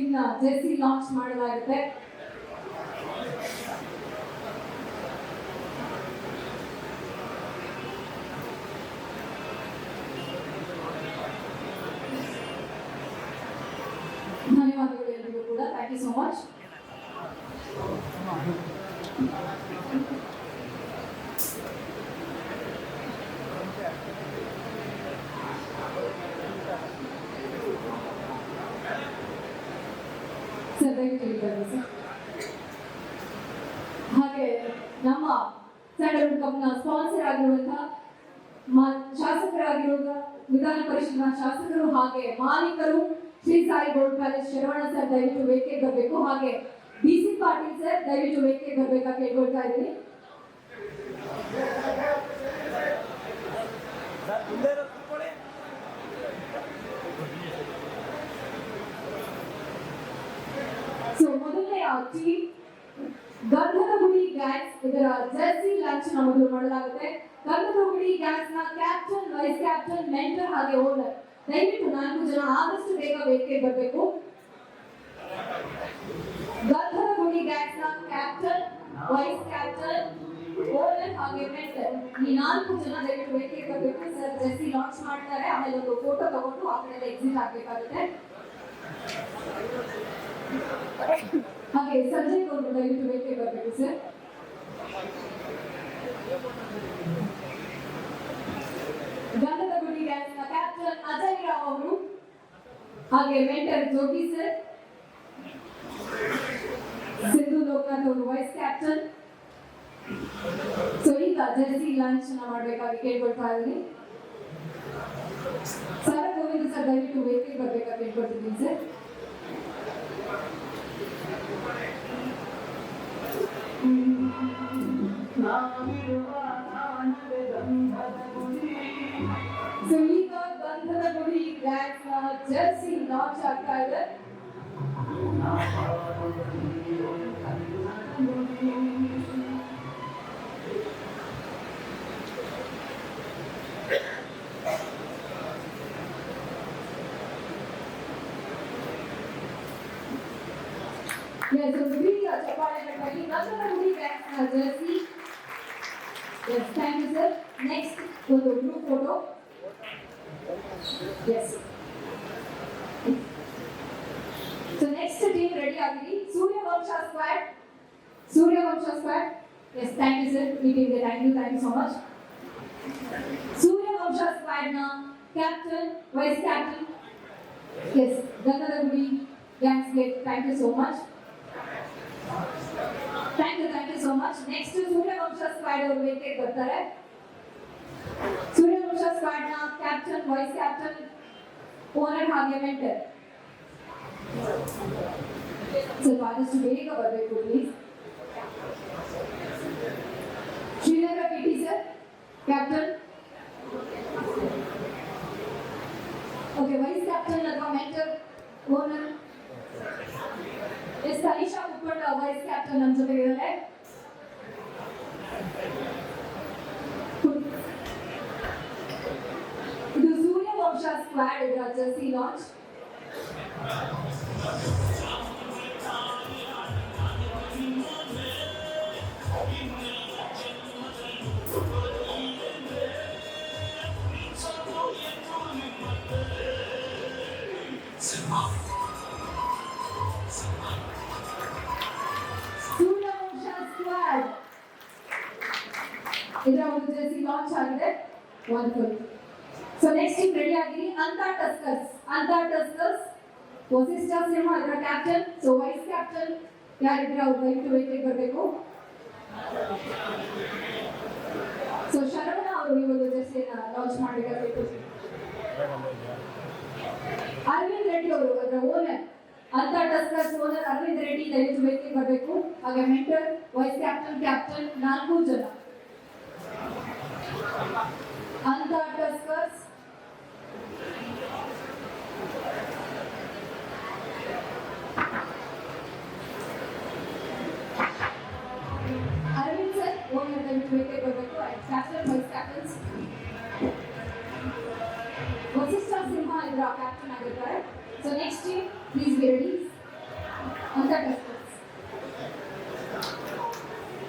ಟೀಮ್ನ Jersey launch ಮಾಡಲಾಗುತ್ತೆ ಧನ್ಯವಾದಗಳು ಎಲ್ರಿಗೂ ಕೂಡ thank you so much sir ದಯವಿಟ್ಟು ಇಲ್ಲಿ ಬನ್ನಿ ಸರ್ ಹಾಗೆ ನಮ್ಮ ಸ್ಯಾಂಡಲ್ವುಡ್ ಕಪ್ನ ಸ್ಪಾನ್ಸರ್ ಆಗಿರುವಂತಹ ಮಾ- ಶಾಸಕರಾಗಿರುವ ವಿಧಾನ ಪರಿಷತ್ನ ಶಾಸಕರು ಹಾಗೆ ಮಾಲೀಕರು Shri Sai gold palace Sharavana sir ದಯವಿಟ್ಟು ವೇದಿಕೆಗೆ ಬರಬೇಕು ಹಾಗೆ ಬಿ ಸಿ ಪಾಟೀಲ್ ಸರ್ ದಯವಿಟ್ಟು ವೇದಿಕೆಗೆ ಬರ್ಬೇಕಾ ಕೇಳ್ಕೊಳ್ತಾ ಇದ್ದೀನಿ. ಸರ್ ಮುಂದೆ ಇರೋದು ಕೂತ್ಕೊಳ್ಳಿ. ಸೊ ಮೊದಲನೇ ಟೀಮ್ ಗಂಧದ ಗುಡಿ ಗ್ಯಾಂಗ್ಸ್ ಇದರ ಜರ್ಸಿ ಲಾಂಚ್ನ ಮೊದಲು ಮಾಡಲಾಗುತ್ತೆ ಗಂಧದ ಗುಡಿ ಗ್ಯಾಂಗ್ಸ್ನ ಕ್ಯಾಪ್ಟನ್, ವೈಸ್ ಕ್ಯಾಪ್ಟನ್, ಮೆಂಟರ್ ಹಾಗೆ ಓನರ್. ದಯವಿಟ್ಟು ನಾಲ್ಕು ಜನ ಆದಷ್ಟು ಬೇಗ ವೇದಿಕೆ ಬರಬೇಕು. ಗಂಧದ ಗುಡಿ ಗ್ಯಾಂಗ್ಸ್ನ ಕ್ಯಾಪ್ಟನ್, ವೈಸ್ ಕ್ಯಾಪ್ಟನ್, ಓನರ್ ಹಾಗೆ ಮೆಂಟರ್. ಈ ನಾಲ್ಕು ಜನ ದಯವಿಟ್ಟು ವೇದಿಕೆ ಬರಬೇಕು. ಸರ್, ಜರ್ಸಿ ಲಾಂಚ್ ಮಾಡ್ತಾರೆ. ಆಮೇಲೆ ಒಂದು ಫೋಟೋ ತಗೊಂಡು ಆ ಕಡೆ ಎಕ್ಸಿಟ್ ಆಗ್ಬೇಕಾಗುತ್ತೆ. ಹಾಗೆ ಸಂಜಯ್ ಗೌಡ್ರು ದಯವಿಟ್ಟು ವೇದಿಕೆ ಬರಬೇಕು ಸರ್ ಗಂಧದ ಗುಡಿ ಗ್ಯಾಂಗ್ಸ್ನ ಕ್ಯಾಪ್ಟನ್ ಅಜಯ್ ರಾವ್ ಅವರು, ಹಾಗೆ ಮೆಂಟರ್ ಜೋಗಿ ಸರ್ ಸಿಂಧು ಲೋಕನಾಥ್ ಅವರು ವೈಸ್ ಕ್ಯಾಪ್ಟನ್ ಸೊ ಈಗ ಜರ್ಸಿ ಲಾಂಚ್ನ ಮಾಡಬೇಕಾಗಿ ಕೇಳ್ಕೊಳ್ತಾ ಇದ್ದೀನಿ. ಸರ ಗೋವಿಂದ ಸರ್ ದಯವಿಟ್ಟು ವೇದಿಕೆ ಬರ್ಬೇಕಾಗಿ ಕೇಳ್ಕೊಳ್ತಿದ್ದೀನಿ ಸರ್ ನಾವಿರುವ ತಾಣವೇ ಗಂಧದ ಗುಡಿ ಸೊ ಈಗ ಗಂಧದ ಗುಡಿ ಗ್ಯಾಂಗ್ಸ್ನ ಜರ್ಸಿ ಲಾಂಚ್ ಆಗ್ತಾ ಇದೆ Yes, so the big uh, ಚಪ್ಪಾಳೆ ತಟ್ಟಾಗಿ Gandhada Gudi ಗ್ಯಾಂಗ್ಸ್ನ jersey Yes, thank you, sir. Next, ಒಂದು group photo. Yes. So next team ready ಆಗಿರಿ Suryavamsha squad Suryavamsha squad yes thank you sir ಮೀಟಿಂಗ್ಗೆ thank you thank you so much Suryavamsha ಸ್ಕ್ವಾಡ್ನ captain vice captain yes Gandhada Gudi ಗ್ಯಾಂಗ್ಸ್ಗೆ thank you so much thank you thank you so much next Suryavamsha squad ಅವರು ವೇದಿಕೆಗೆ ಬರ್ತಾರೆ ಸೂರ್ಯವಂಶ ಸ್ಕ್ವಾಡ್ನ captain vice captain owner ಹಾಗೆ mentor ಸ್ವಲ್ಪ ಆದಷ್ಟು ಬೇಗ ಬರಬೇಕು please Srinagara P T sir captain okay vice captain ಅಥವಾ mentor owner yes Alisha Uppunda vice captain ನಮ್ಮ ಜೊತೆಗೆ ಇದ್ದಾರೆ ಇದು ಸೂರ್ಯವಂಶ ಸ್ಕ್ವಾಡ್ ಇದರ ಜರ್ಸಿ ಲಾಂಚ್ ಸೂರ್ಯವಂಶ ಸ್ಕ್ವಾಡ್ ಇದರ ಒಂದು ಜರ್ಸಿ ಲಾಂಚ್ ಆಗಿದೆ wonderful so next team ready ಆಗಿರಿ. ಅಂತ ಟಸ್ಕರ್ಸ್ ಅಂತ ಟಸ್ಕರ್ಸ್ ವಸಿಷ್ಠ ಸಿಂಹ ಅದರ ಕ್ಯಾಪ್ಟನ್ ಸೊ ವೈಸ್ ಕ್ಯಾಪ್ಟನ್ ಯಾರಿದ್ರೆ ಅವ್ರು ವೈಟ್ ವೈಟ್ ಬರಬೇಕು. ಸೊ ಶರವಣ ಅವರು ಈ ಒಂದು ಜರ್ಸಿಯನ್ನ ಲಾಂಚ್ ಮಾಡಬೇಕಾಗಿತ್ತು ಅರವಿಂದ್ ರೆಡ್ಡಿ ಅವರು, ಅದರ ಓನರ್ ಅಂತ ಟಸ್ಕರ್ಸ್ ಓನರ್ ಅರವಿಂದ್ ರೆಡ್ಡಿ ದಯವಿಟ್ಟು ವೇದಿಕೆಗೆ ಬರಬೇಕು. ಹಾಗೆ ಮೆಂಟರ್ ವೈಸ್ ಕ್ಯಾಪ್ಟನ್ ಕ್ಯಾಪ್ಟನ್ ನಾಲ್ಕು ಜನ. ಅಂತ ಟಸ್ಕರ್ಸ್ ಓನರ್ ದಯವಿಟ್ಟು ವೇದಿಕೆಗೆ ಬರಬೇಕು captain vice captains Vasishta Simha ಇದರ ಕ್ಯಾಪ್ಟನ್ ಆಗಿದ್ದಾರೆ so next team please be ready ಅಂತ Tuskers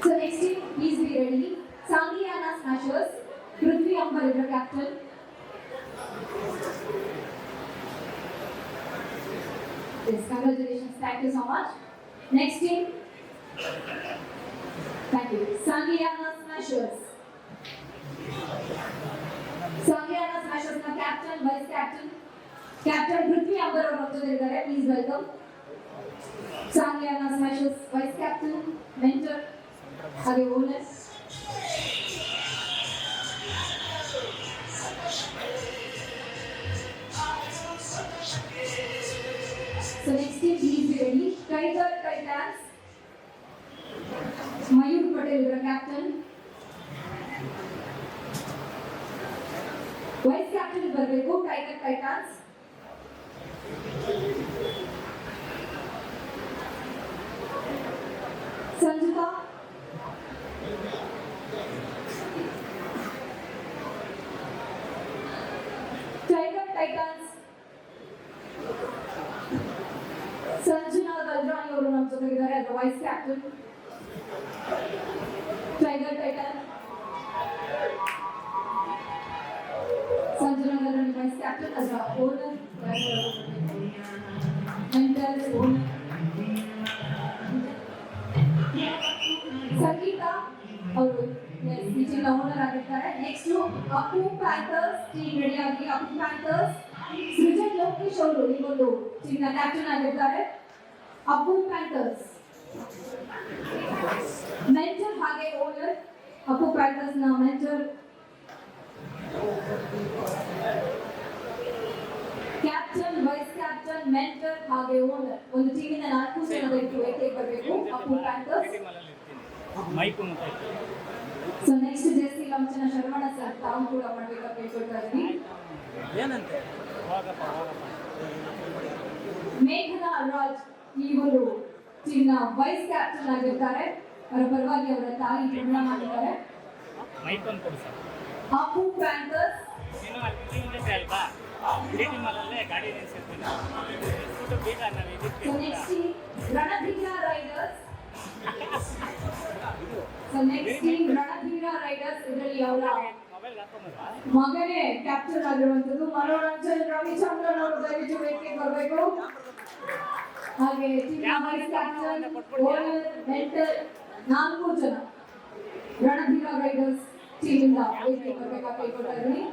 so next team please be ready Sangiana Smashers Prithvi Ambar ಇದರ captain Yes, congratulations. Thank you so much. Next team. Thank you. Sangiana Smashers. Sangiana ಸ್ಮ್ಯಾಶರ್ಸ್ನ captain vice captain captain Prithvi Ambar ಅವರು ನಮ್ಮ ಜೊತೆ ಇದ್ದಾರೆ please welcome Sangiana Smashers vice captain mentor ಹಾಗೆ owner So, next team, please be ready. Tiger Titans. Mayur Patel ಇವರ captain vice captain ಬರಬೇಕು Tiger Titans Sanjuta Sangeetha. ಅವರು team owner ಆಗಿರ್ತಾರೆ next Appu Panthers team ready ಆಗಿ ಅಪ್ಪು ಪ್ಯಾಂಥರ್ಸ್ ಸೃಜನ್ ಲೋಕೇಶ್ ಅವರು ನಿಮ್ಮೊಂದು ಒಂದು ಟೀಮ್ನ ಕ್ಯಾಪ್ಟನ್ ಆಗಿರ್ತಾರೆ. ಅಪ್ಪು ಪ್ಯಾಂಥರ್ಸ್ ಮೆಂಟರ್ ಹಾಗೆ owner Appu ಪ್ಯಾಂಥರ್ಸ್ನ mentor captain vice captain mentor ಹಾಗೆ ಓನರ್ ಒಂದು ಟೀಮಿನ ನಾಲ್ಕು ಜನ ದಯವಿಟ್ಟು ವೇದಿಕೆಗೆ ಬರಬೇಕು. Appu Panthers mic so next jersey ಲಾಂಚನ Sharavana sir ತಾವು ಕೂಡ ಮಾಡ್ಬೇಕಂತ ಕೇಳ್ಕೊಳ್ತಾ ಇದ್ದೀನಿ. ಏನಂತೆ? ಮೇಘನ ರಾಜ್ ಇವರು ಟೀಮ್ನ ವೈಸ್ ಕ್ಯಾಪ್ಟನ್ ಆಗಿರ್ತಾರೆ. ಅವರ ಪರವಾಗಿ ಅವರ ತಾಯಿ ಪ್ರಮಾಣ ಮಾಡಿದ್ದಾರೆ. ಮೈಕ್ ಒಂದು ಕೊಡಿ ಸರ್. ಅಪ್ಪು ಪ್ಯಾಂಥರ್ಸ್ ನೀನು ಅಲ್ಲಿ ಜೊತೆ ಅಲ್ವಾ? ಇಡೀ ನಿಮ್ಮಲ್ಲೇ ಗಾಡಿ ನಿಲ್ಸಿರ್ತೀನಿ. ಎಷ್ಟು ಬೇಗ ನಾವು ಇದಕ್ಕೆ so Ranadheera Riders so next team Ranadheera Riders ಇದರಲ್ಲಿ ಅವರ ಮಗನೇ ಕ್ಯಾಪ್ಚರ್ ಆಗಿರುವಂತದ್ದು ಮನೋರಂಜನ್ ರವಿಚಂದ್ರನ್ ಅವರು ದಯವಿಟ್ಟು ವೇದಿಕೆಗೆ ಬರಬೇಕು. ಹಾಗೆ ಮೆಂಟರ್ ನಾಲ್ಕು ಜನ. ರಣಧೀರ ರೈಡರ್ಸ್ ಟೀಮ್ ಇಂದ ವೇದಿಕೆಗೆ ಬರಬೇಕಾ ಕೈಕೊಳ್ತಾ ಇದ್ದೀನಿ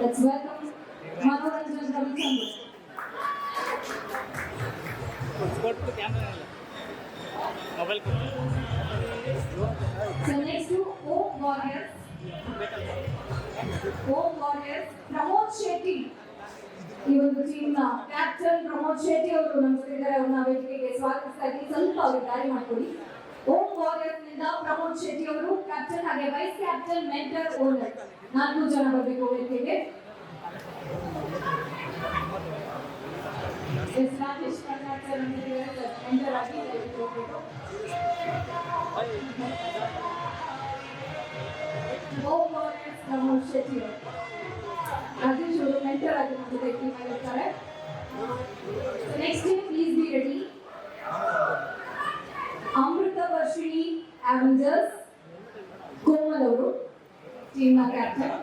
ವೆಲ್ಕಮ್ ಮನೋರಂಜನ್ ರವಿಚಂದ್ರನ್. ಕೊಟ್ಟು ಕ್ಯಾಮ್ರಾ ಇಲ್ಲ ಮೊಬೈಲ್ ಕೊಟ್ಟು so next Om Warriors Om Warriors Pramod Shetty ಈ ಒಂದು ಟೀಮ್ನ ಕ್ಯಾಪ್ಟನ್ ಪ್ರಮೋದ್ ಶೆಟ್ಟಿ ಅವರು ನಮ್ಮ ಜೊತೆ ಇದ್ದಾರೆ ಅವ್ರನ್ನ ವೇದಿಕೆಗೆ ಸ್ವಾಗತಿಸ್ತಾ ಇದ್ದೀನಿ ಸ್ವಲ್ಪ ಅವ್ರಿಗೆ ದಾರಿ ಮಾಡ್ಕೊಡಿ ಓಮ್ ವಾರಿಯರ್ಸ್ನಿಂದ ಪ್ರಮೋದ್ ಶೆಟ್ಟಿ ಅವರು ಕ್ಯಾಪ್ಟನ್ ಹಾಗೆ ವೈಸ್ ಕ್ಯಾಪ್ಟನ್ ಮೆಂಟರ್ ಓನರ್ ನಾಲ್ಕು ಜನ ಬರಬೇಕು ವೇದಿಕೆಗೆ ಎಸ್ ರಾಜೇಶ್ ಕರ್ನಾಟಕ ಮೆಂಟರ್ ಆಗಿ ದಯವಿಟ್ಟು ಹೋಗ್ಬೇಕು ವಾರಿಯರ್ಸ್ ಪ್ರಮೋದ್ ಶೆಟ್ಟಿ ಅವರು ರಾಜೇಶ್ ಅವರು ಮೆಂಟರ್ ಆಗಿ ನಮ್ಮ ಜೊತೆ ಟೀಮ್ ಆಗಿರ್ತಾರೆ next team please be ready Amrutha Varshini Avengers Komal ಅವರು ಟೀಮ್ನ ಕ್ಯಾಪ್ಟನ್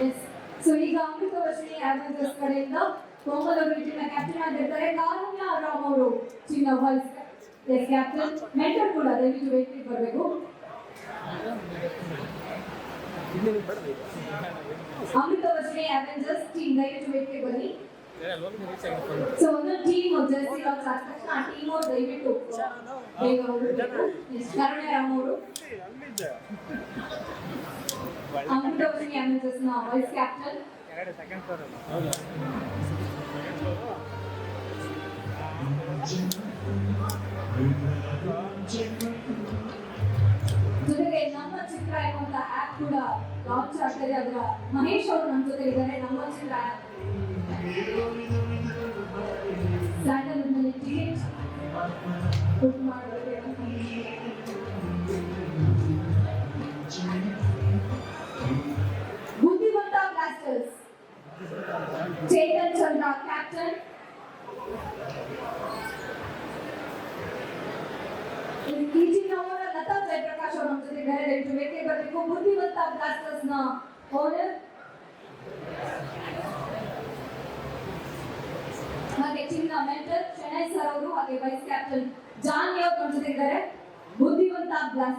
ಎಸ್ ಸೊ ಈಗ ಅಮೃತ ವರ್ಷಿಣಿ ಅವೆಂಜರ್ಸ್ ಕಡೆಯಿಂದ ಕೋಮಲ್ ಅವರು ಕ್ಯಾಪ್ಟನ್ ಆಗಿರ್ತಾರೆ ಕಾರುಣ್ಯ ರಾಮ್ ಅವರು ಚಿನ್ನ ವೈಸ್ ಎಸ್ ಕ್ಯಾಪ್ಟನ್ ಮೆಂಟರ್ ಕೂಡ ದಯವಿಟ್ಟು ವೇದಿಕೆಗೆ ಬರಬೇಕು ಅಮೃತ ವರ್ಷಿಣಿ ಅವೆಂಜರ್ಸ್ ಟೀಮ್ ದಯವಿಟ್ಟು ವೇದಿಕೆಗೆ ಬನ್ನಿ ಸೊ ಒಂದು ಟೀಮ್ ಜರ್ಸಿ ಲಾಂಚ್ ಆದ ತಕ್ಷಣ ಆ ಟೀಮ್ ಅವ್ರು ದಯವಿಟ್ಟು ಬೇಗ ಹೋಗ್ಬೇಕು ಎಸ್ ರಾಮ್ ಅವರು ಅಮೃತ ವರ್ಷಿಣಿ ಅವೆಂಜರ್ಸ್ನ ವೈಸ್ ಕ್ಯಾಪ್ಟನ್ ಎರಡು ಸೆಕೆಂಡ್ ಫ್ಲೋರ್ ಜೊತೆಗೆ ನಮ್ಮ ಚಿತ್ರ ಎನ್ನುವಂತ ಆಪ್ ಕೂಡ ಲಾಂಚ್ ಆಗ್ತದೆ. ಅದರ ಮಹೇಶ್ ಅವರು ನಮ್ಮ ಜೊತೆ ಇದ್ದಾರೆ. ನಮ್ಮ ಚಿತ್ರ ಸ್ಯಾಂಡಲ್ವುಡ್ನಲ್ಲಿ ಟಿಕೆಟ್ ಬುಕ್ ಮಾಡೋದಕ್ಕೆ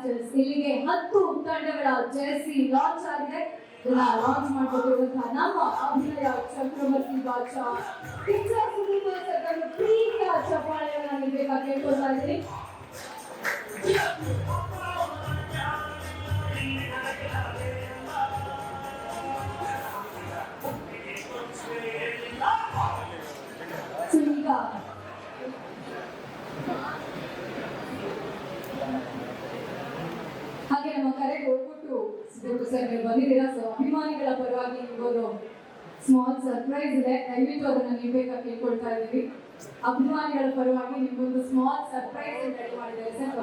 ಬುದ್ಧಿವಂತ ಬ್ಲಾಸ್ಟರ್ಸ್ ಇಲ್ಲಿಗೆ ಹತ್ತು ತಂಡಗಳ ಜೆರ್ಸಿ ಲಾಂಚ್ ಆಗಿದೆ ಇದನ್ನ ಲಾಂಚ್ ಮಾಡ್ಕೊಟ್ಟಿರುವಂತಹ ನಮ್ಮ ಅಭಿನಯ ಚಕ್ರವರ್ತಿ ಬಾದ್ಶಾ ಪಿಕ್ಚರ್ ಸುದೀಪ್ ಸರ್ ಪ್ರೀತಿಯ ಚಪ್ಪಾಳೆಗಳನ್ನ ನೀಡಬೇಕಾಗಿ ಕೇಳ್ಕೊಳ್ತಾ ಇದ್ದೀನಿ. ಪರವಾಗಿ ಸ್ಮಾಲ್ ಸರ್ಪ್ರೈಸ್ ಇದೆ. ದಯವಿಟ್ಟು ಅದನ್ನ ನೀಡ್ಬೇಕಾಗಿ ಕೇಳ್ಕೊಳ್ತಾ ಇದ್ದೀವಿ ಅಭಿಮಾನಿಗಳ ಪರವಾಗಿ ನಿಮ್ಗೊಂದು ಸ್ಮಾಲ್ ಸರ್ಪ್ರೈಸ್ ರೆಡಿ ಮಾಡಿದ್ದಾರೆ ಸರ್.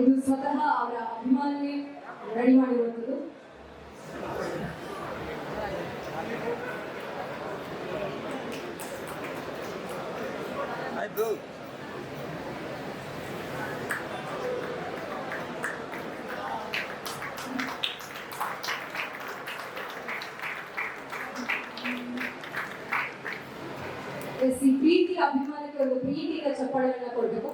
ಇದು ಸ್ವತಃ ಅವರ ಅಭಿಮಾನಿ ರೆಡಿ ಮಾಡಿರುವಂಥದ್ದು. Hi, ಈ ಪ್ರೀತಿ ಅಭಿಮಾನಕ್ಕೆ ಒಂದು ಪ್ರೀತಿಯ ಚಪ್ಪಾಳೆಗಳನ್ನ ಕೊಡಬೇಕು.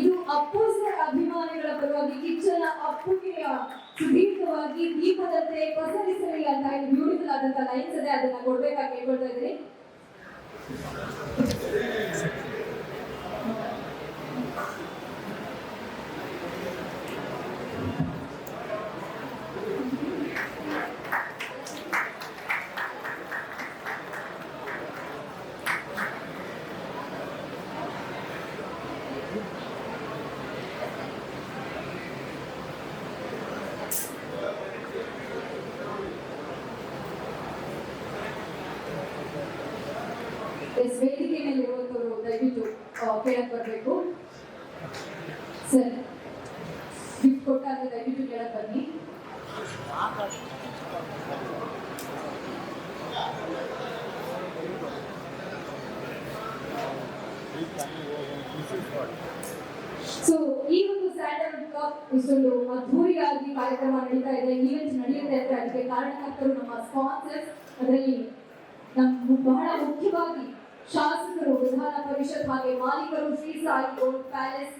ಇದು ಅಪ್ಪು ಅಭಿಮಾನಿಗಳ ಪರವಾಗಿ ಕಿಚ್ಚನ ಅಪ್ಪುಗೆ ಸುದೀರ್ಘವಾಗಿ ದೀಪದಂತೆ ಪಸರಿಸಲಿ ಅಂತ ಹೇಳಿ ಬ್ಯೂಟಿಫುಲ್ ಆದಂತ ಲೈನ್ಸ್ ಇದೆ, ಅದನ್ನ ಕೊಡ್ಬೇಕಾಗಿ ಕೇಳ್ಕೊಳ್ತಾ ಇದ್ದೀನಿ. ಎಸ್ ವೇದಿಕೆ ಮೇಲೆ ಇರುವಂತವರು ದಯವಿಟ್ಟು ಕೇಳಕ್ ಬರಬೇಕು. ಸರ್ ಗಿಫ್ಟ್ ಕೊಟ್ಟಾಗ ದಯವಿಟ್ಟು ಕೇಳಕ್ ಬನ್ನಿ. ಸೊ ಈ ಒಂದು ಸ್ಯಾಂಡಲ್ವುಡ್ ಕಪ್ ಇಷ್ಟೊಂದು ಅದ್ಧೂರಿಯಾಗಿ ಕಾರ್ಯಕ್ರಮ ನಡೀತಾ ಇದೆ. ಈವೆಂಟ್ ನಡೆಯುತ್ತೆ ಅಂತ ಅದಕ್ಕೆ ಕಾರಣಕರ್ತರು ನಮ್ಮ ಸ್ಪಾನ್ಸರ್ಸ್ ಅದರಲ್ಲಿ ನಮ್ಮ ಬಹಳ ಮುಖ್ಯವಾಗಿ ಶಾಸಕರು ವಿಧಾನ ಪರಿಷತ್ ಹಾಗೆ ಮಾಲೀಕರು ಶ್ರೀ ಸಾಯಿ ಗೋಲ್ಡ್ ಪ್ಯಾಲೇಸ್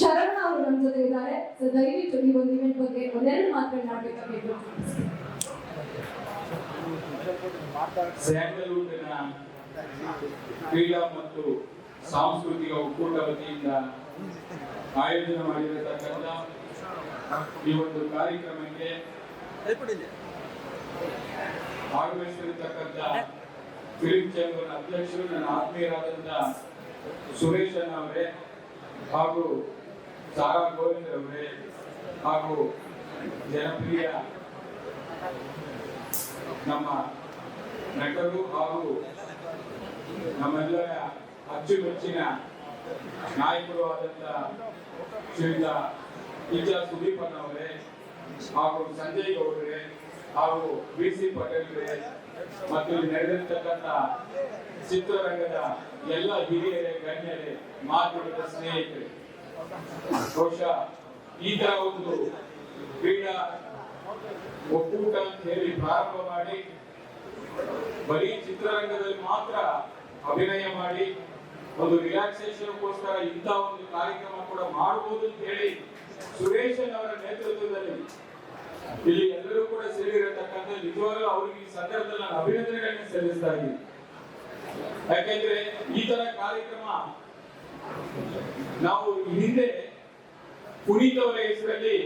ಶರಣ ಅವರು ನಮ್ಮ ಜೊತೆ ಇದ್ದಾರೆ. ಸೊ ದಯವಿಟ್ಟು ಈ ಒಂದು ಇವೆಂಟ್ ಬಗ್ಗೆ ಒಂದೆರಡು ಮಾತನಾಡಬೇಕಾಗಿತ್ತು ಸ್ಯಾಂಡಲ್ವುಡ್ನ ಕ್ರೀಡಾ ಮತ್ತು ಸಾಂಸ್ಕೃತಿಕ ಒಕ್ಕೂಟ ವತಿಯಿಂದ ಆಯೋಜನೆ ಮಾಡಿರತಕ್ಕಂಥ ಈ ಒಂದು ಕಾರ್ಯಕ್ರಮಕ್ಕೆ ಆಗಮಿಸಿರ್ತಕ್ಕಂಥ ಫಿಲ್ಮ್ ಚೇಂಬರ್ ಅಧ್ಯಕ್ಷರು, ನನ್ನ ಆತ್ಮೀಯರಾದಂಥ ಸುರೇಶ್ ಅಣ್ಣ ಅವರೇ ಹಾಗೂ ಸಾರಾ ಗೋವಿಂದ್ ಅವರೇ ಹಾಗೂ ಜನಪ್ರಿಯ ನಮ್ಮ ನಟರು ಹಾಗೂ ನಮ್ಮೆಲ್ಲರ ಅಚ್ಚುಮೆಚ್ಚಿನ ನಾಯಕರು ಆದಂತ ಶ್ರೀಯುತ ಇಜ ಸುದೀಪನ್ ಅವರೇ ಹಾಗೂ ಸಂಜಯ್ ಗೌಡ್ರೆ ಹಾಗೂ ಬಿ ಸಿ ಪಟೇಲ್ರೆ ಮತ್ತು ಇಲ್ಲಿ ಚಿತ್ರರಂಗದ ಎಲ್ಲ ಹಿರಿಯರೇ, ಗಣ್ಯರೇ, ಮಾತುಕತೆ ಸ್ನೇಹಿತರೆ, ಬಹುಶಃ ಈ ತರ ಒಂದು ಕ್ರೀಡಾ ಒಕ್ಕೂಟ ಅಂತ ಹೇಳಿ ಪ್ರಾರಂಭ ಮಾಡಿ, ಬರೀ ಚಿತ್ರರಂಗದಲ್ಲಿ ಮಾತ್ರ ಅಭಿನಯ ಮಾಡಿ, ಒಂದು ರಿಲ್ಯಾಕ್ಸೇಷನ್ಗೋಸ್ಕರ ಇಂಥ ಒಂದು ಕಾರ್ಯಕ್ರಮ ಕೂಡ ಮಾಡಬಹುದು ಅಂತ ಹೇಳಿ ಸುರೇಶನ್ ಅವರ ನೇತೃತ್ವದಲ್ಲಿ ಇಲ್ಲಿ ಎಲ್ಲರೂ ಕೂಡ ಸೇರಿರತಕ್ಕಂಥ ನಿಜವಾಗ್ಲೂ ಅವರಿಗೆ ಈ ಸಂದರ್ಭದಲ್ಲಿ ನಾನು ಅಭಿನಂದನೆಗಳನ್ನ ಸಲ್ಲಿಸ್ತಾ ಇದ್ದೀನಿ. ಯಾಕೆಂದ್ರೆ ಈ ತರ ಕಾರ್ಯಕ್ರಮ ನಾವು ಹಿಂದೆ ಪುನೀತ್ ಅವರ ಹೆಸರಲ್ಲಿ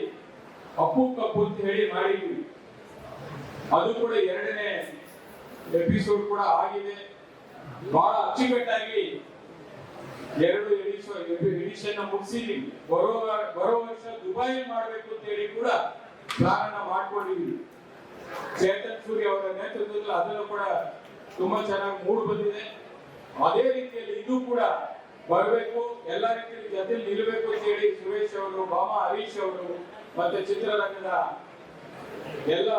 ಅಪ್ಪು ಕಪ್ಪು ಅಂತ ಹೇಳಿ ಮಾಡಿದ್ವಿ. ಅದು ಕೂಡ ಎರಡನೇ ಎಪಿಸೋಡ್ ಕೂಡ ಆಗಿದೆ. ಬಹಳ ಅಚ್ಚುಕಟ್ಟಾಗಿ ಎರಡು ಎಡಿಷನ್ ಎಡಿಷನ್ ಮುಗಿಸಿದೀವಿ. ಬರೋ ಬರೋ ವರ್ಷ ದುಬೈ ಮಾಡಬೇಕು ಅಂತ ಹೇಳಿ ಕೂಡ ಪ್ಲಾನ್ ಮಾಡ್ಕೊಂಡಿದ್ವಿ. ಚೇತನ್ ಸೂರ್ಯ ಅವರ ನೇತೃತ್ವದಲ್ಲಿ ಅದನ್ನು ಕೂಡ ತುಂಬಾ ಚೆನ್ನಾಗಿ ಮೂಡ್ ಬಂದಿದೆ. ಅದೇ ರೀತಿಯಲ್ಲಿ ಇದು ಕೂಡ ಬರಬೇಕು, ಎಲ್ಲ ರೀತಿಯಲ್ಲಿ ಜೊತೆ ನಿಲ್ಲಬೇಕು ಅಂತ ಹೇಳಿ ಸುರೇಶ್ ಅವರು ಬಾಮ ಹರೀಶ್ ಅವರು ಮತ್ತೆ ಚಿತ್ರರಂಗದ ಎಲ್ಲ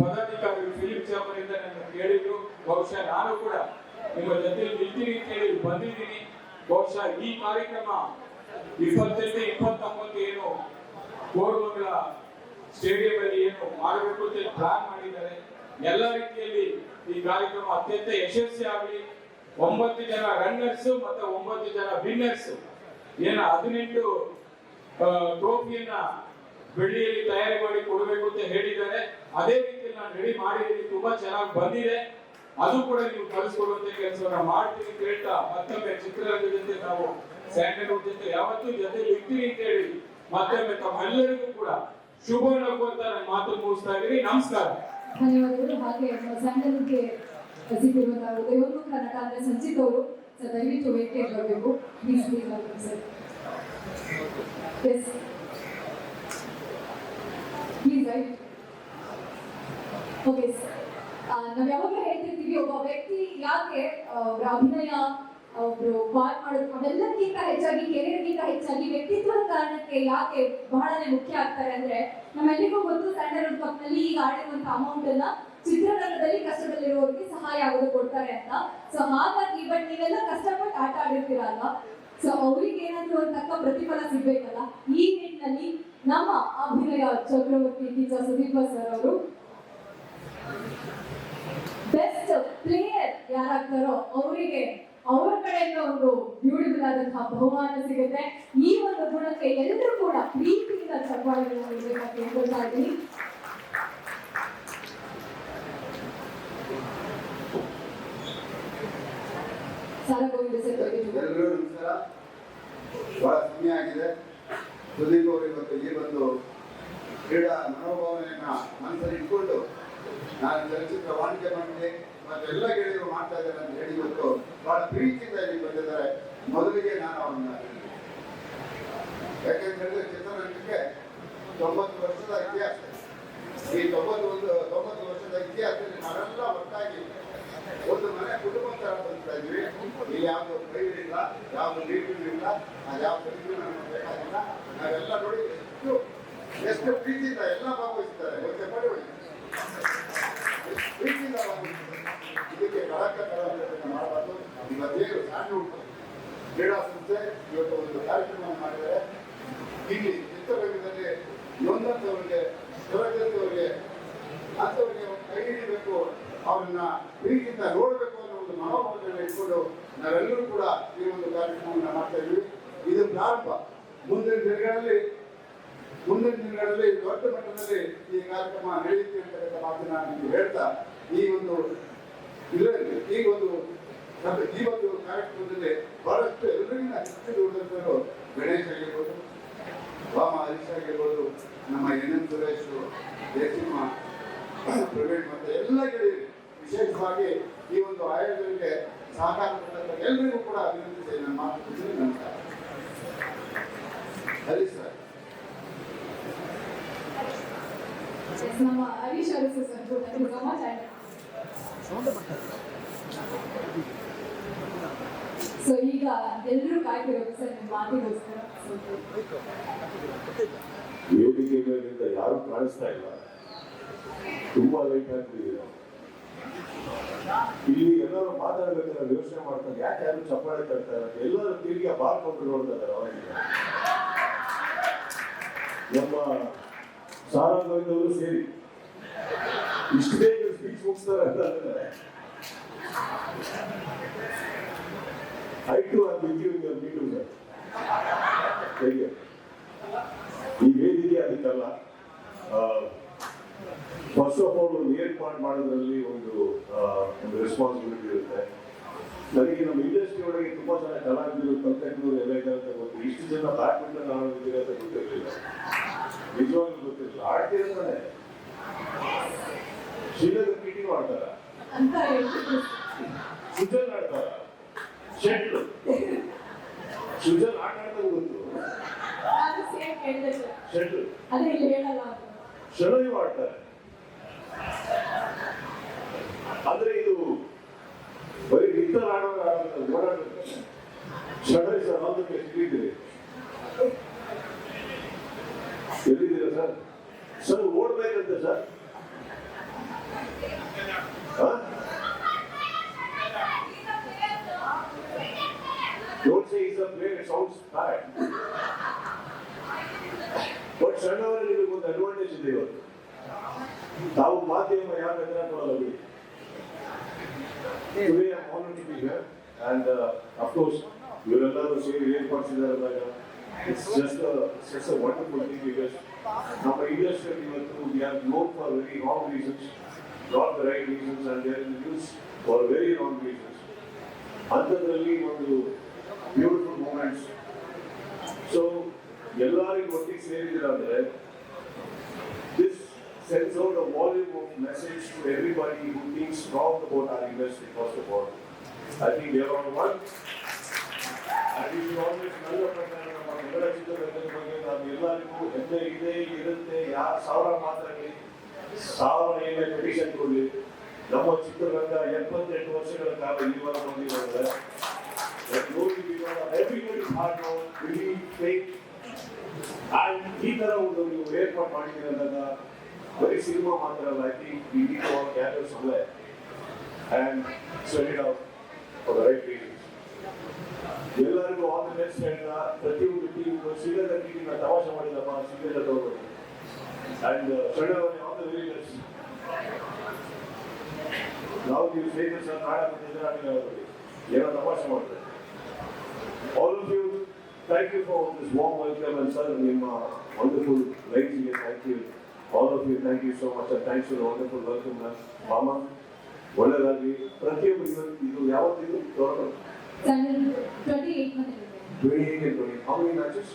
ಪದಾಧಿಕಾರಿ ಫಿಲಿಪ್ ಚಾಂಬರ್ ಇಂದ ನನ್ನ ಕೇಳಿದ್ರು. ಬಹುಶಃ ನಾನು ಕೂಡ ನಿಮ್ಮ ಜೊತೆ ನಿಲ್ತೀನಿ ಅಂತ ಹೇಳಿ ಬಂದಿದ್ದೀನಿ. ಬಹುಶಃ ಈ ಕಾರ್ಯಕ್ರಮ ಇಪ್ಪತ್ತೆಂಟು ಇಪ್ಪತ್ತೊಂಬತ್ತು ಏನು ಕೋರ್ಮಂಗಲ ಸ್ಟೇಡಿಯಂ ಅಲ್ಲಿ ಏನು ಮಾಡಬೇಕು ಅಂತ ಪ್ಲಾನ್ ಮಾಡಿದ್ದಾರೆ. ಎಲ್ಲ ರೀತಿಯಲ್ಲಿ ಈ ಕಾರ್ಯಕ್ರಮ ಅತ್ಯಂತ ಯಶಸ್ವಿ ಆಗಲಿ. ಒಂಬತ್ತು ಜನ ರನ್ನರ್ಸ್ ಮತ್ತೆ ಒಂಬತ್ತು ಜನ ವಿನ್ನರ್ಸ್ ಏನು ಹದಿನೆಂಟು ಟ್ರೋಫಿಯನ್ನ ಬೆಳ್ಳಿಯಲ್ಲಿ ತಯಾರಿ ಮಾಡಿ ಕೊಡಬೇಕು ಅಂತ ಹೇಳಿದ್ದಾರೆ. ಅದೇ ರೀತಿಯಲ್ಲಿ ನಾನು ರೆಡಿ ಮಾಡಿದ್ದೀನಿ. ತುಂಬಾ ಚೆನ್ನಾಗಿ ಬಂದಿದೆ. ಅದು ಕೂಡ ನೀವು ಕಳಿಸ್ಕೊಡುವಂತ ಕೆಲಸವನ್ನ ಮಾಡ್ತೀನಿ ಕೇಳ್ತಾ ಮತ್ತೊಮ್ಮೆ ಚಿತ್ರರಂಗದ ಜೊತೆ ನಾವು ಸ್ಯಾಂಡಲ್ವುಡ್ ಜೊತೆ ಯಾವತ್ತೂ ಜೊತೆ ಇರ್ತೀವಿ ಅಂತ ಹೇಳಿ ಮತ್ತೊಮ್ಮೆ ತಮ್ಮೆಲ್ಲರಿಗೂ ಕೂಡ ಶುಭವನ್ನು ಕೋರ್ತಾ ನನ್ನ ಮಾತು ಮುಗಿಸ್ತಾ ಇದ್ದೀನಿ ನಮಸ್ಕಾರ. ಧನ್ಯವಾದಗಳು. ಹಾಗೆ ನಮ್ಮ ಸ್ಯಾಂಡಲ್ವುಡ್ಗೆ ಸಿಕ್ಕಿರುವಂತಹ ಉದಯೋನ್ಮುಖ ನಟ ಅಂದ್ರೆ ಸಂಚಿತ್ ಅವರು ಸರ್ ದಯವಿಟ್ಟು ವೇದಿಕೆಗೆ ಬರಬೇಕು please please welcome sir yes please right okay ನಾವು ಯಾವಾಗ ಹೇಳ್ತಿರ್ತೀವಿ ಒಬ್ಬ ವ್ಯಕ್ತಿ ಯಾಕೆ ಆ, ಒಬ್ರ ಅಭಿನಯ ಒಬ್ರು ಕಾಲ್ ಮಾಡೋದು ಅವೆಲ್ಲಕ್ಕಿಂತ ಹೆಚ್ಚಾಗಿ, ಕೆರಿಯರ್ಗಿಂತ ಹೆಚ್ಚಾಗಿ ವ್ಯಕ್ತಿತ್ವದ ಕಾರಣಕ್ಕೆ ಯಾಕೆ ಬಹಳನೇ ಮುಖ್ಯ ಆಗ್ತಾರೆ ಅಂದ್ರೆ ನಮ್ಮೆಲ್ಲಿಗೂ ಗೊತ್ತು ಸ್ಟ್ಯಾಂಡರ್ಡ್ ಪಕ್ಕದಲ್ಲಿ ಈಗ ಆಡಿರುವಂತ ಅಮೌಂಟ್ ಅನ್ನ ಚಿತ್ರರಂಗದಲ್ಲಿ ಕಷ್ಟದಲ್ಲಿರುವವರಿಗೆ ಸಹಾಯ ಆಗೋದು ಕೊಡ್ತಾರೆ ಅಂತ. ಸೊ ಹಾಗಾಗಿ ಬಟ್ ನೀವೆಲ್ಲ ಕಷ್ಟಪಟ್ಟು ಆಟ ಆಡಿರ್ತೀರಲ್ಲ ಸೊ ಅವ್ರಿಗೆ ಏನಾದ್ರು ಒಂದು ತಕ್ಕ ಪ್ರತಿಫಲ ಸಿಗ್ಬೇಕಲ್ಲ? ಈ ನಿಟ್ಟಿನಲ್ಲಿ ನಮ್ಮ ಅಭಿನಯ ಚಕ್ರವರ್ತಿ ಟೀಚರ್ ಸುದೀಪ ಸರ್ ಅವರು ಬೆಸ್ಟ್ ಪ್ಲೇಯರ್ ಯಾರಾಗ್ತಾರೋ ಅವರಿಗೆ ಅವರ ಕಡೆಯಿಂದ ಒಂದು ಬ್ಯೂಟಿಫುಲ್ ಆದಂತಹ ಬಹುಮಾನ ಸಿಗುತ್ತೆ. ಈ ಒಂದು ಗುಣಕ್ಕೆ ಎಲ್ಲರೂ ಕೂಡ ಪ್ರೀತಿಯಿಂದ ಬಂದು ಕ್ರೀಡಾ ಮನೋಭಾವನೆಯನ್ನ ಮನಸ್ಸಲ್ಲಿ ಇಟ್ಕೊಂಡು ನಾನು ಚಲನಚಿತ್ರ ವಾಣಿಜ್ಯ ಮಂಡಳಿ ಮತ್ತೆ ಎಲ್ಲ ಗೆಳೆಯರು ಮಾಡ್ತಾ ಇದ್ದಾರೆ ಅಂತ ಹೇಳಿ ಇವತ್ತು ಬಹಳ ಪ್ರೀತಿಯಿಂದ ಇಲ್ಲಿ ಬಂದಿದ್ದಾರೆ. ಮೊದಲಿಗೆ ನಾನು ಅವರನ್ನ ಯಾಕೆಂತ ಹೇಳಿದ್ರೆ ಚಿತ್ರರಂಗಕ್ಕೆ ತೊಂಬತ್ತು ವರ್ಷದ ಇತಿಹಾಸ. ಈ ತೊಂಬತ್ತು ಒಂದು, ತೊಂಬತ್ತು ವರ್ಷದ ಇತಿಹಾಸದಲ್ಲಿ ನಾವೆಲ್ಲ ಒಟ್ಟಾಗಿ ಒಂದು ಮನೆ ಕುಟುಂಬ ತರ ಬಂತಾ ಇದ್ವಿ ಇಲ್ಲಿ ಯಾವ್ದು ಇಲ್ಲ, ಯಾವ್ದು ಲೀಡರ್ ಇಲ್ಲ ಯಾವ ಬೇಕಾಗಿಲ್ಲ. ನಾವೆಲ್ಲ ನೋಡಿ ಎಷ್ಟು ಎಷ್ಟು ಪ್ರೀತಿಯಿಂದ ಎಲ್ಲ ಭಾಗವಹಿಸಿದ್ದಾರೆ ಒಂದು ಮಾಡಿ ಹೊಡಿ. ಎಷ್ಟು ಪ್ರೀತಿಯಿಂದ ಭಾಗವಹಿಸಿದ್ದಾರೆ ಇದಕ್ಕೆ ಕಳಕ ಕಳಕ ಮಾಡಬಾರ್ದು ಇವತ್ತೇನು ಸ್ಯಾಂಡ್ವುಡ್ ಕ್ರೀಡಾ ಸಂಸ್ಥೆ ಇವತ್ತು ಒಂದು ಕಾರ್ಯಕ್ರಮ ಮಾಡಿದ್ದಾರೆ ಇಲ್ಲಿ ಚಿತ್ರರಂಗದಲ್ಲಿ ನೊಂದಂತವರಿಗೆ ಶಿವಜಂತವರಿಗೆ ಅಂಥವರಿಗೆ ಒಂದು ಕೈ ಹಿಡಿಬೇಕು ಅವ್ರನ್ನ ಪ್ರೀತಿಯಿಂದ ನೋಡಬೇಕು ಅನ್ನೋ ಒಂದು ಮನೋಭಾವನೆಯನ್ನು ಇಟ್ಕೊಂಡು ನಾವೆಲ್ಲರೂ ಕೂಡ ಈ ಒಂದು ಕಾರ್ಯಕ್ರಮವನ್ನು ಮಾಡ್ತಾ ಇದ್ವಿ. ಇದು ಪ್ರಾರಂಭ ಮುಂದಿನ ದಿನಗಳಲ್ಲಿ ಮುಂದಿನ ದಿನಗಳಲ್ಲಿ ದೊಡ್ಡ ಮಟ್ಟದಲ್ಲಿ ಈ ಕಾರ್ಯಕ್ರಮ ನಡೆಯುತ್ತೆ ಅಂತಕ್ಕಂಥ ಮಾತನ್ನ ನಿಮ್ಗೆ ಹೇಳ್ತಾ ಈ ಒಂದು ಇದರಲ್ಲಿ ಈ ಒಂದು ಈ ಒಂದು ಕಾರ್ಯಕ್ರಮದಲ್ಲಿ ಬಹಳಷ್ಟು ಎಲ್ಲರಿಗಿಂತ ಹೆಚ್ಚು ದುಡಿದಂತವರು ಗಣೇಶ್ ಆಗಿರ್ಬೋದು ವಾಮ ಹರೀಶ್ ಆಗಿರ್ಬೋದು, ನಮ್ಮ ಎನ್ ಎಂ ಸುರೇಶ್ ಜಯಸಿಂಹ ಪ್ರವೀಣ್ ಮತ್ತೆ ಎಲ್ಲ ಗೆಳೆಯರು. ವಿಶೇಷವಾಗಿ ಈ ಒಂದು ಆಯೋಜನೆಗೆ ಸಹಕಾರ ಕೊಟ್ಟಂತ ಎಲ್ಲರಿಗೂ ಕೂಡ ಅಭಿವೃದ್ಧಿ ನನ್ನ ಮಾತು ಮುಗಿಸಿದ್ರೆ ನಮಸ್ಕಾರ. ಹರೀಶ್ ಸರ್. Yes, ನಮ್ಮ Harish Arasu sir thank you so much so ಈಗ ಎಲ್ಲರೂ ಕಾಯ್ತಿರೋದು ಸರ್ ನಿಮ್ಮ ಮಾತಿಗೋಸ್ಕರ. ವೇದಿಕೆಗಳಿಂದ ವೇದಿಕೆ ಮೇಲಿಂದ ಯಾರು ಕಾಣಿಸ್ತಾ ಇಲ್ಲ. ತುಂಬಾ ಲೈಟ್ ಆಗ್ತಿದೆ ಇಲ್ಲಿ ಎಲ್ಲರೂ ಮಾತಾಡ್ಬೇಕಾದ್ರೆ ವ್ಯವಸ್ಥೆ ಮಾಡ್ತಾರೆ. ಯಾಕೆ ಯಾರು ಚಪ್ಪಾಳೆ ತರ್ತಾರೆ ಎಲ್ಲರೂ ತಿರುಗಿ ಬಾರ್ಕೊಂಡು ನೋಡ್ತಾ ಇದ್ದಾರೆ ಅವರಿಗೆ ನಮ್ಮ ಸಾರಾ ಗೋವಿಂದವರು ಸೇರಿ ಇಷ್ಟು ಸ್ಪೀಚ್ ಮುಗಿಸ್ತಾರೆ ಅಂತಂದ್ರೆ I to are with you meet ಈ ವೇದಿಕೆ ಅದಕ್ಕಲ್ಲ. ಫಸ್ಟ್ ಆಫ್ ಆಲ್ ಒಂದು ಏರ್ಪಾಡು ಮಾಡೋದ್ರಲ್ಲಿ ಒಂದು ಒಂದು ರೆಸ್ಪಾನ್ಸಿಬಿಲಿಟಿ ಇರುತ್ತೆ. ನನಗೆ ನಮ್ಮ ಇಂಡಸ್ಟ್ರಿ ಒಳಗೆ ತುಂಬಾ ಜನ ಕಲಾವಿದರು ತಂತ್ರಜ್ಞರು ಎಲ್ಲ ಇದ್ದಾರೆ ಅಂತ ಗೊತ್ತು. ಇಷ್ಟು ಜನ ಬ್ಯಾಡ್ಮಿಂಟನ್ ಆಡೋದಿದೆ ಅಂತ ಗೊತ್ತಿರಲಿಲ್ಲ. ನಿಜವಾಗ್ಲೂ ಗೊತ್ತಿರಲಿಲ್ಲ. ಆಡ್ತಿರ್ತಾನೆ ಶ್ರೀನಗರ್ ಮೀಟಿಂಗ್ ಆಡ್ತಾರೆ ಸುಜನ್ ಆಡ್ತಾರ? ಶೆಟ್ಲ್ ಸುಜನ್ ಆಟ ಆಡ್ತಾ ಗೊತ್ತು. ಶೆಟ್ಲ್ ಅದೇ ಮಾಡ್ತಾರೆ. ಅಂದ್ರೆ ಇದು ಬರೀ ನಿಂತ ಆಡೋರು ಆಡೋದು ಓಡಾಡೋದು ಶರಣ ಸರ್ ಅದಕ್ಕೆ ಎಲ್ಲಿದ್ದೀರಿ ಎಲ್ಲಿದ್ದೀರಾ sir? Sir ಓಡ್ಬೇಕಂತೆ sir. Don't say he's a player, it sounds bad. ನಿಮಗೆ ಒಂದು ಅಡ್ವಾಂಟೇಜ್ ಇದೆ ಇವತ್ತು. ತಾವು ಮಾಧ್ಯಮ ಯಾವ ಎದುರ today I honour to be here and of course ಇವರೆಲ್ಲರೂ ಸೇರಿ ಏರ್ಪಡಿಸಿದ್ದಾರೆ ಅಂದಾಗ it's just just a wonderful thing because ನಮ್ಮ ಇಂಡಸ್ಟ್ರಿಯಲ್ಲಿ ಇವತ್ತು we are known for very wrong reasons not right reasons and there use for very wrong reasons ಅಂಥದ್ರಲ್ಲಿ ಒಂದು beautiful moments so ಎಲ್ಲರಿಗೂ ಒಟ್ಟಿಗೆ ಸೇರಿದ್ರೆ this sends out a volume of message to everybody who thinks wrong about our industry, first of all. I think they are on one. And we should always ನನ್ನ ಪ್ರಕಾರ ನಮ್ಮ ಕನ್ನಡ ಚಿತ್ರರಂಗದ ಬಗ್ಗೆ ನಾವು ಎಲ್ಲರಿಗೂ ಹೆಮ್ಮೆ ಇದೆ ಇರುತ್ತೆ ಯಾರು ಸಾವಿರ ಮಾತಾಡಲಿ ಸಾವಿರ ಏನೇ ಪೆಟಿಷನ್ ಕೊಡಲಿ ನಮ್ಮ ಚಿತ್ರರಂಗ ಎಪ್ಪತ್ತೆಂಟು ವರ್ಷಗಳ ಕಾಲ ಇಲ್ಲಿವರ ಬಂದಿರೋದ್ರೆ everybody hard really fake and ಈ ತರ ಒಂದು ನೀವು ಏರ್ಪಾಡು ಮಾಡಿದ್ದೀರ ಅಂದಾಗ ಬರೀ ಸಿನಿಮಾ ಮಾತ್ರ ಅಲ್ಲ I think we need all gather somewhere and set it out for the right reasons ಎಲ್ಲರಿಗೂ ಆಲ್ ದ ಬೆಸ್ಟ್ ಹೇಳ್ತಾ ಪ್ರತಿಯೊಂದು ಟೀಮ್ ಸಿಗದ ಟೀಮ್ ತಮಾಷೆ ಮಾಡಿದಪ್ಪ ಸಿಗದ ತಗೋಬೇಕು ಅಂಡ್ ಸಣ್ಣ ಆಲ್ ದ ವೆರಿ ಬೆಸ್ಟ್ ನಾವು ನೀವು ಸ್ನೇಹಿತರು ಸಹ ನಾಡ ಬಂದಿದ್ರೆ ಏನೋ ತಮಾಷೆ ಮಾಡ್ತಾರೆ All of you, thank you for this warm welcome and sir, ನಿಮ್ಮ wonderful ladies, thank you. All of you, thank you so much and thanks for the wonderful welcome, ma'am. ಮಾಮ ಒಳ್ಳೆದಾಗಿ ಪ್ರತಿಯೊಬ್ಬರು ಇವತ್ತು ಇದು ಯಾವತ್ತಿದು ಸಣ್ಣ ಟ್ವೆಂಟಿ ಏಟ್ ಮತ್ತೆ twenty eight and twenty how many matches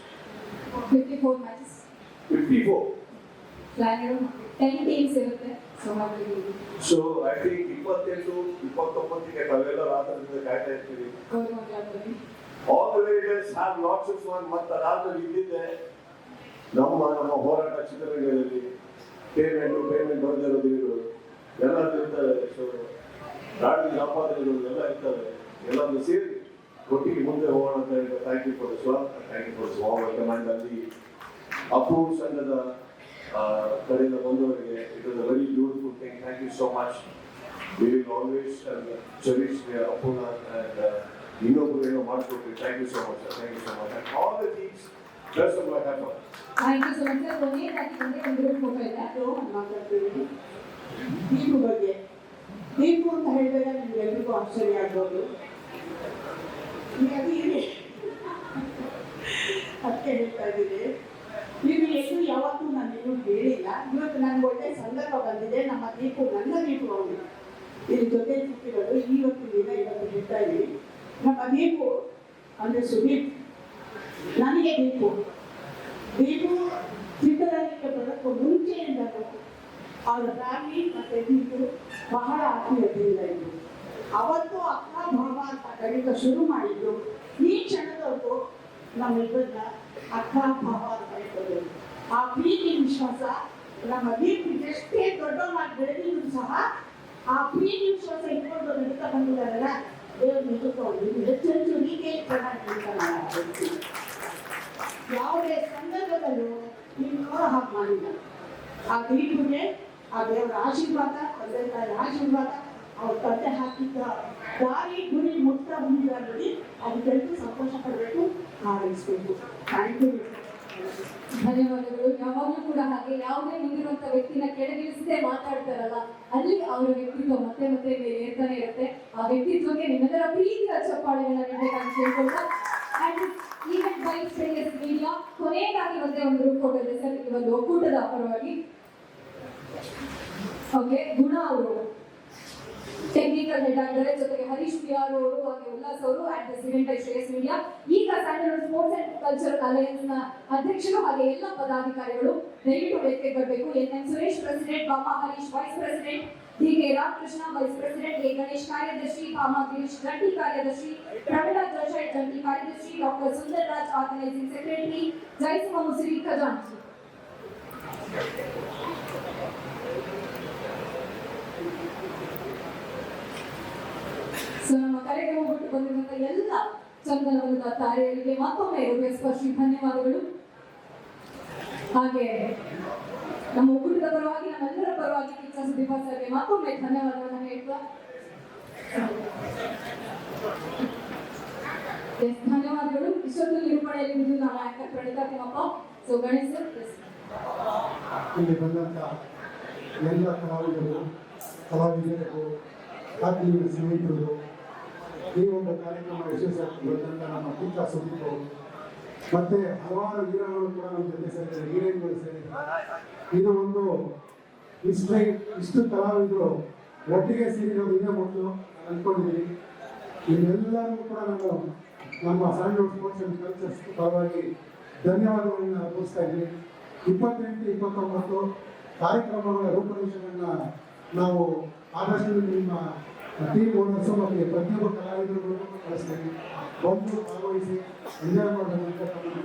fifty four matches fifty four plan ten teams ಇರುತ್ತೆ so ಹಾಗಾಗಿ so I think ಇಪ್ಪತ್ತೆಂಟು ಇಪ್ಪತ್ತೊಂಬತ್ತಕ್ಕೆ ತಾವೆಲ್ಲ ರಾತ್ರಿಯಿಂದ ಕಾಯ್ತಾ ಇರ್ತೀವಿ ಗೌರವ all the various have lots of fun ಮತ್ತು ಅದಾದ್ಮೇಲೆ ಇಲ್ಲಿದ್ದೆ ನಮ್ಮ ನಮ್ಮ ಹೋರಾಟ ಚಿತ್ರರಂಗದಲ್ಲಿ ಪೇಮೆಂಟ್ ಪೇಮೆಂಟ್ ಬರ್ದಿರೋದು ಇವರು ಎಲ್ಲ ಇರ್ತವೆ ಗಾಡಿ ಸಂಪಾದನೆಗಳು ಎಲ್ಲ ಇರ್ತಾರೆ. ಎಲ್ಲರೂ ಸೇರಿ ಒಟ್ಟಿಗೆ ಮುಂದೆ ಹೋಗೋಣ ಅಂತ ಹೇಳಿ ಥ್ಯಾಂಕ್ ಯು ಫಾರ್ ಸ್ವಾ ಥ್ಯಾಂಕ್ ಯು ಫಾರ್ ಸ್ವಾ ವೆಲ್ಕಮ್ ಅಲ್ಲಿ ಅಪ್ರೂವ್ ಸಂಘದ ಕಡೆಯಿಂದ ಬಂದವರಿಗೆ it is a very beautiful thing thank you so much we will always cherish Apoorna and ಇನ್ನೊಬ್ರು ಏನೋ ಮಾಡಿಕೊಟ್ರಿ. Thank you so much thank you so much all the teams thank you photo ಇದೆ ಮಾತಾಡ್ತೀವಿ ದೀಪು ಬಗ್ಗೆ ದೀಪು ಅಂತ ಹೇಳಿದಾಗ ನಿಮ್ಗೆ ಎಲ್ರಿಗೂ ಆಶ್ಚರ್ಯ ಆಗ್ಬೋದು ಅದಕ್ಕೆ ಹೇಳ್ತಾ ಇದ್ದೀನಿ ನೀವು ಎಲ್ಲೂ ಯಾವತ್ತೂ ನಾನು ಇನ್ನೂ ಹೇಳಿಲ್ಲ ಇವತ್ತು ನನಗೆ ಒಳ್ಳೆ ಸಂದರ್ಭ ಬಂದಿದೆ ನಮ್ಮ ದೀಪು ನನ್ನ ದೀಪು ಅವನು ಇಲ್ಲಿ ಜೊತೆ ಸಿಕ್ಕಿರೋದು ಇವತ್ತು ದಿನ ಇವತ್ತು ಹೇಳ್ತಾ ಇದ್ದೀನಿ ನಮ್ಮ ದೀಪು ಅಂದರೆ ಸುದೀಪ್ ನನಗೆ ಬೇಕು. ಬೇಕು ಚಿತ್ರರಂಗಕ್ಕೆ ಬರೋಕ್ಕೂ ಮುಂಚೆಯಿಂದ ಅವರ ಫ್ಯಾಮಿಲಿ ಮತ್ತೆ ಬೀಟು ಬಹಳ ಆತ್ಮೀಯತೆಯಿಂದ ಇದ್ರು ಅವತ್ತು ಅಕ್ಕ ಭಾವ ಅಂತ ಕರೀತ ಶುರು ಮಾಡಿದ್ರು. ಈ ಕ್ಷಣದವರೆಗೂ ನಮ್ಮಿಬ್ಬರನ್ನ ಅಕ್ಕ ಭಾವ ಅಂತ ಕರೀತಾರೆ. ಆ ಪ್ರೀತಿ ವಿಶ್ವಾಸ ನಮ್ಮ ದೀಪ್ ಎಷ್ಟೇ ದೊಡ್ಡವನಾಗಿ ಬೆಳೆದಿದ್ರು ಸಹ ಆ ಪ್ರೀತಿ ವಿಶ್ವಾಸ ಇಟ್ಕೊಂಡು ನಡೀತಾ ಬಂದಿದ್ದಾರಲ್ಲ, ದೇವ್ರ ನಿಂತುಕೊಂಡು ಹೆಚ್ಚೆಚ್ಚು ಹೀಗೆ ಚೆನ್ನಾಗಿ ಅಂತ ನಾನು ಹೇಳ್ತೀನಿ ಯಾವುದೇ ಸಂದರ್ಭದಲ್ಲೂ ನೀನು ನೋಡೋ ಹಾಗೆ ಮಾಡಿಲ್ಲ. ಆ ದೀಪುಗೆ ಆ ದೇವರ ಆಶೀರ್ವಾದ ತಂದೆ ತಾಯಿ ಆಶೀರ್ವಾದ, ಅವ್ರ ತಂದೆ ಹಾಕಿದ್ದ ದಾರಿ ಗುರಿ ಮುಕ್ತ ಬಂದಿದ್ದಾರೆ ನೋಡಿ ಅದಕ್ಕೆಲ್ಲರೂ ಸಂತೋಷ ಪಡಬೇಕು, ಹಾರೈಸ್ಬೇಕು. Thank you. ಧನ್ಯವಾದಗಳು ಯಾವಾಗಲೂ ಕೂಡ ಹಾಗೆ ಯಾವುದೇ ಮುಂದಿರುವಂತ ವ್ಯಕ್ತಿನ ಕೆಳಗಿಳಿಸದೆ ಮಾತಾಡ್ತಾರಲ್ಲ, ಅಲ್ಲಿ ಅವರ ವ್ಯಕ್ತಿತ್ವ ಮತ್ತೆ ಮತ್ತೆ ಏರ್ತಾನೆ ಇರುತ್ತೆ. ಆ ವ್ಯಕ್ತಿತ್ವಕ್ಕೆ ನಿಮ್ಮೆಲ್ಲರ ಪ್ರೀತಿಯ ಚಪ್ಪಾಳೆಗಳನ್ನ ನೀಡಬೇಕಂತ ಕೇಳ್ಕೊಳ್ತಾ and event by Shreyas media ಕೊನೆಯದಾಗಿ ಒಂದೇ ಒಂದು ರೂಪ ಫೋಟೋ ಸರ್ ಈ ಒಂದು ಒಕ್ಕೂಟದ ಪರವಾಗಿ. ಓಕೆ ಗುಣ ಅವರು ಟೆಕ್ನಿಕಲ್ ಹೆಡ್ ಆಗಿದ್ದಾರೆ ಜೊತೆಗೆ ಹರೀಶ್ ಪಿ ಅವರು ಹಾಗೆ ಉಲ್ಲಾಸ್ ಅವರು and cement by Shreyas media ಈಗ ಸ್ಯಾಂಡಲ್ವುಡ್ ಸ್ಪೋರ್ಟ್ಸ್ ಅಂಡ್ ಕಲ್ಚರಲ್ ಅಲಯನ್ಸ್ನ ಅಧ್ಯಕ್ಷರು ಹಾಗೆ ಎಲ್ಲ ಪದಾಧಿಕಾರಿಗಳು ದಯವಿಟ್ಟು ವೇದಿಕೆಗೆ ಬರಬೇಕು N N Suresh president Bama Harish vice president D K Ramakrishna vice president A Ganesh ಕಾರ್ಯದರ್ಶಿ, ಬಾಮಾ ಗಿರೀಶ್ ಜಂಟಿ ಕಾರ್ಯದರ್ಶಿ, ಪ್ರವೀಣ ಜೋಶಿ ಜಂಟಿ ಕಾರ್ಯದರ್ಶಿ, doctor Sundar Raj organizing secretary Jayasimha Musiri ಖಜಾಂಚಿ. ಸೊ ಹೋಗ್ಬಿಟ್ಟು ಬಂದಿರುವಂತ ಎಲ್ಲ ಚಂದನವರದ ತಾರೆಯರಿಗೆ ಮತ್ತೊಮ್ಮೆ ಹೃದಯ ಸ್ಪರ್ಶಿ ಧನ್ಯವಾದಗಳು. ಹಾಗೆ ನಮ್ಮ ಒಕ್ಕೂಟದ ಪರವಾಗಿ, ನಮ್ಮೆಲ್ಲರ ಪರವಾಗಿ ಸುದೀಪ ಸರ್ಗೆ ಮತ್ತೊಮ್ಮೆ ಧನ್ಯವಾದಗಳನ್ನು ಹೇಳ್ತಾ. ಎಸ್ ಧನ್ಯವಾದಗಳು. ಇಷ್ಟೊಂದು ನಿರೂಪಣೆಯಲ್ಲಿ ಇದು ನಾನು ಆಯ್ಕೆ ಪ್ರಣಿತಾ ತಿಮ್ಮಪ್ಪ ಸೊ ಗಣೇಶ್. ಇಲ್ಲಿ ಬಂದಂತ ಎಲ್ಲ ಕಲಾವಿದರು ಕಲಾವಿದರು ಆತ್ಮೀಯ ಸ್ನೇಹಿತರು ಈ ಒಂದು ಕಾರ್ಯಕ್ರಮ ಯಶಸ್ವಿ ಬಂದಂಥ ನಮ್ಮ ಪುತ್ರ ಸುದೀಪ್. ಅವರು ಮತ್ತೆ ಹಲವಾರು ವೀರಗಳು ಕೂಡ ನಮ್ಮ ಜೊತೆ ಸೇರಿದ್ದಾರೆ ಹೀರೋಯಿನ್ಗಳು ಸೇರಿದ್ದಾರೆ ಇದು ಒಂದು ಇಷ್ಟು ಇಷ್ಟು ಕಲಾವಿದರು ಒಟ್ಟಿಗೆ ಸೇರಿರೋದು ಇದೇ ಮೊದಲು ಅಂದ್ಕೊಂಡಿದ್ದೀನಿ ಇದೆಲ್ಲರೂ ಕೂಡ ನಾನು ನಮ್ಮ ಸ್ಯಾಂಡಲ್ವುಡ್ ಸ್ಪೋರ್ಟ್ಸ್ ಅಂಡ್ ಕಲ್ಚರ್ಸ್ ಪರವಾಗಿ ಧನ್ಯವಾದಗಳನ್ನು ಅರ್ಪಿಸ್ತಾ ಇದ್ದೀನಿ. ಇಪ್ಪತ್ತೆಂಟು, ಇಪ್ಪತ್ತೊಂಬತ್ತು ಕಾರ್ಯಕ್ರಮಗಳ ರೂಪರೇಷೆಗಳನ್ನ ನಾವು ಆದಷ್ಟು ನಿಮ್ಮ ಟೀಮ್ ಓನರ್ಸು ಮತ್ತು ಪ್ರತಿಯೊಬ್ಬ ಕಲಾವಿದರುಗಳು ಕಳಿಸ್ತೀನಿ. ಬಂದು ಭಾಗವಹಿಸಿ ಎಂಜಾಯ್ ಮಾಡಬೇಕು ಅಂತ